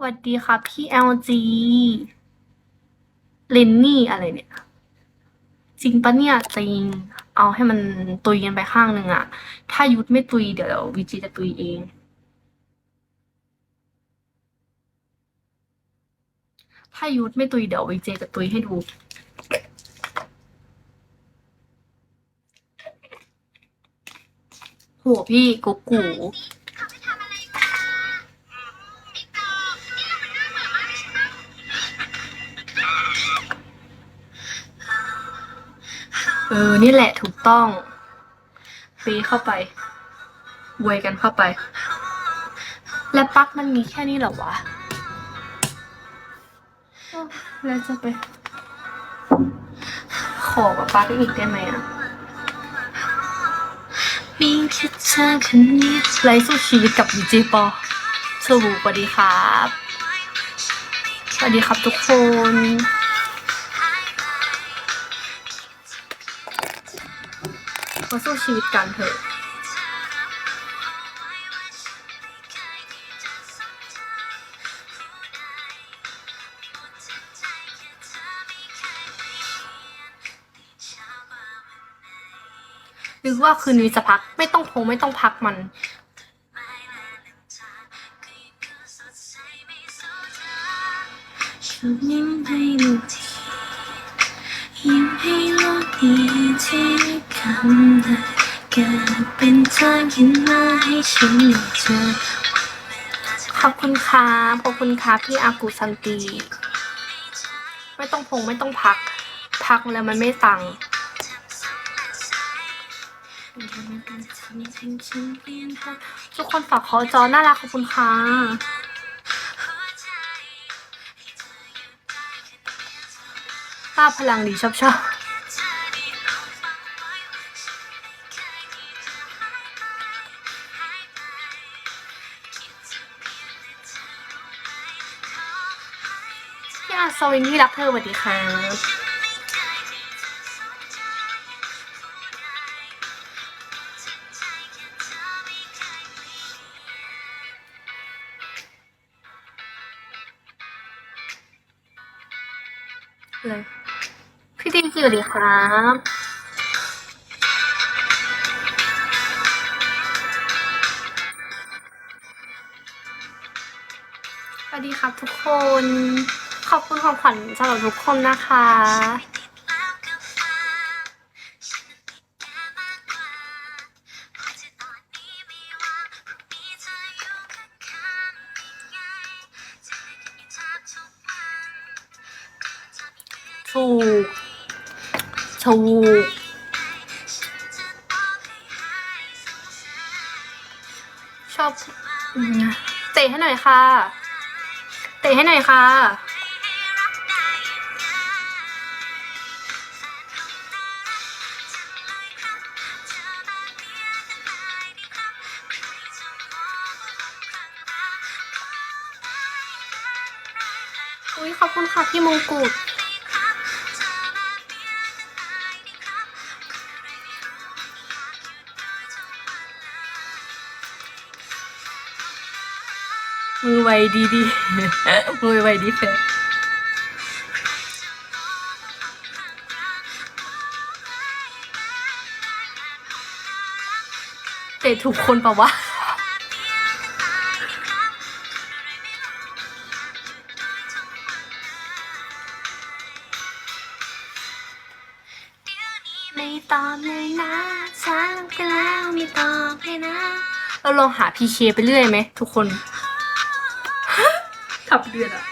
สวัสดีครับพี่ LG ลินนี่อะไรเนี่ย จริงปะเนี่ยจริง เอาให้มันตุยกันไปข้างหนึ่งอะถ้ายุทธไม่ตุยเดี๋ยววิจีจะตุยเอง ถ้ายุทธไม่ตุยเดี๋ยววิเจจะตุยให้ดูโหพี่กุ๊กกู เออ นี่แหละถูกต้องปีเข้าไปบวยกันเข้าไป และปลั๊กมันมีแค่นี้เหรอวะแล้วจะไป ขอกับปลั๊กอีกได้ไหมอะมีแค่เธอคนนี้ไลฟ์สู้ชีวิตกับดีเจปอสวัสดีครับ สวัสดีครับทุกคน มาสู้ชีวิตกันเถอะนึกว่าคืนนี้จะพักไม่ต้องโทรไม่ต้องพักมันยิ้มให้หนูทียิ้มให้โลกนี้ที่ คำได้เกิดเป็นทางขึ้นมาให้ฉันได้เจอขอบคุณครับขอบคุณครับพี่อากุสันตี ไม่ต้องพงไม่ต้องพัก พักแล้วมันไม่ตังทุกคนฝากขอจอน่ารักขอบคุณค่ะป้าพลังดีชอบชอบ พี่อาสวินที่รักเธอสวัสดีครับเลยพี่ดีสวัสดีครับสวัสดีครับทุกคน ขอบคุณของขวัญสำหรับทุกคนนะคะ ถูก ถูกชอบเตะให้หน่อยค่ะ เตะให้หน่อยค่ะ อุ้ยขอบคุณค่ะพี่มงกุฎมือไวดีดีมือไวดีเฟะเตะถูกคนปะวะ ตอบเลยนะช้ามกันแล้วไม่ตอบเลยนะ เราลองหาพีเคไปเรื่อยไหมทุกคนขับเดือนอะ